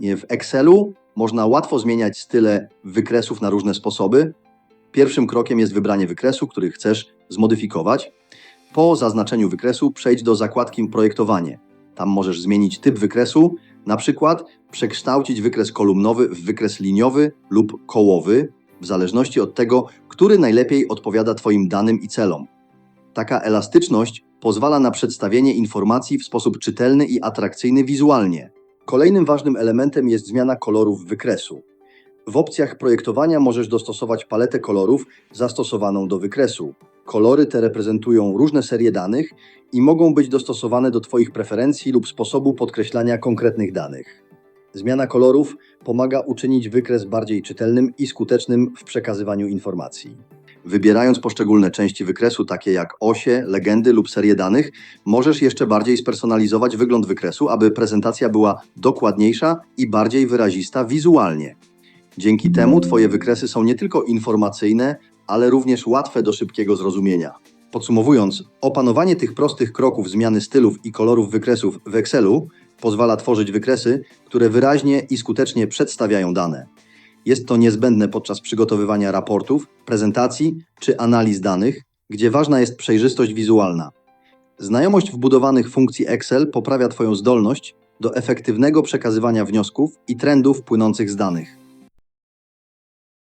W Excelu można łatwo zmieniać style wykresów na różne sposoby. Pierwszym krokiem jest wybranie wykresu, który chcesz zmodyfikować. Po zaznaczeniu wykresu przejdź do zakładki Projektowanie. Tam możesz zmienić typ wykresu, na przykład przekształcić wykres kolumnowy w wykres liniowy lub kołowy, w zależności od tego, który najlepiej odpowiada Twoim danym i celom. Taka elastyczność pozwala na przedstawienie informacji w sposób czytelny i atrakcyjny wizualnie. Kolejnym ważnym elementem jest zmiana kolorów wykresu. W opcjach projektowania możesz dostosować paletę kolorów zastosowaną do wykresu. Kolory te reprezentują różne serie danych i mogą być dostosowane do Twoich preferencji lub sposobu podkreślania konkretnych danych. Zmiana kolorów pomaga uczynić wykres bardziej czytelnym i skutecznym w przekazywaniu informacji. Wybierając poszczególne części wykresu, takie jak osie, legendy lub serie danych, możesz jeszcze bardziej spersonalizować wygląd wykresu, aby prezentacja była dokładniejsza i bardziej wyrazista wizualnie. Dzięki temu Twoje wykresy są nie tylko informacyjne, ale również łatwe do szybkiego zrozumienia. Podsumowując, opanowanie tych prostych kroków zmiany stylów i kolorów wykresów w Excelu pozwala tworzyć wykresy, które wyraźnie i skutecznie przedstawiają dane. Jest to niezbędne podczas przygotowywania raportów, prezentacji czy analiz danych, gdzie ważna jest przejrzystość wizualna. Znajomość wbudowanych funkcji Excel poprawia Twoją zdolność do efektywnego przekazywania wniosków i trendów płynących z danych.